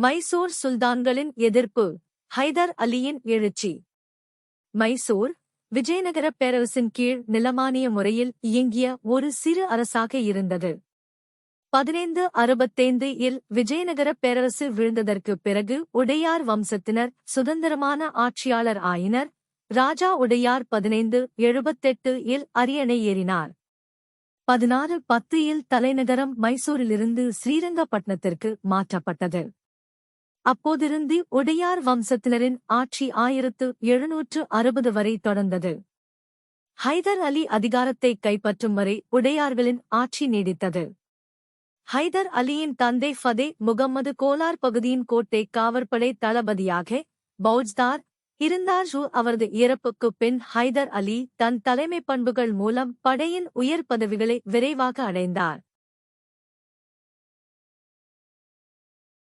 மைசூர் சுல்தான்களின் எதிர்ப்பு. ஹைதர் அலியின் எழுச்சி. மைசூர் விஜயநகர பேரரசின் கீழ் நிலமானிய முறையில் இயங்கிய ஒரு சிறு அரசாக இருந்தது. பதினைந்து அறுபத்தைந்து இல் விஜயநகர பேரரசு வீழ்ந்ததற்கு பிறகு உடையார் வம்சத்தினர் சுதந்திரமான ஆட்சியாளர் ஆயினர். ராஜா உடையார் பதினைந்து எழுபத்தெட்டு இல் அரியணை ஏறினார். பதினாறு பத்து இல் தலைநகரம் மைசூரிலிருந்து ஸ்ரீரங்கப்பட்டினத்திற்கு மாற்றப்பட்டது. அப்போதிருந்து உடையார் வம்சத்தினரின் ஆட்சி ஆயிரத்து எழுநூற்று அறுபது வரை தொடர்ந்தது. ஹைதர் அலி அதிகாரத்தை கைப்பற்றும் வரை உடையார்களின் ஆட்சி நீடித்தது. ஹைதர் அலியின் தந்தை ஃபதே முகம்மது கோலார் பகுதியின் கோட்டை காவற்படை தளபதியாக பௌஜ்தார் இருந்தார். ஜூ அவரது இறப்புக்குப் பின் ஹைதர் அலி தன் தலைமை பண்புகள் மூலம் படையின் உயர் பதவிகளை விரைவாக அடைந்தார்.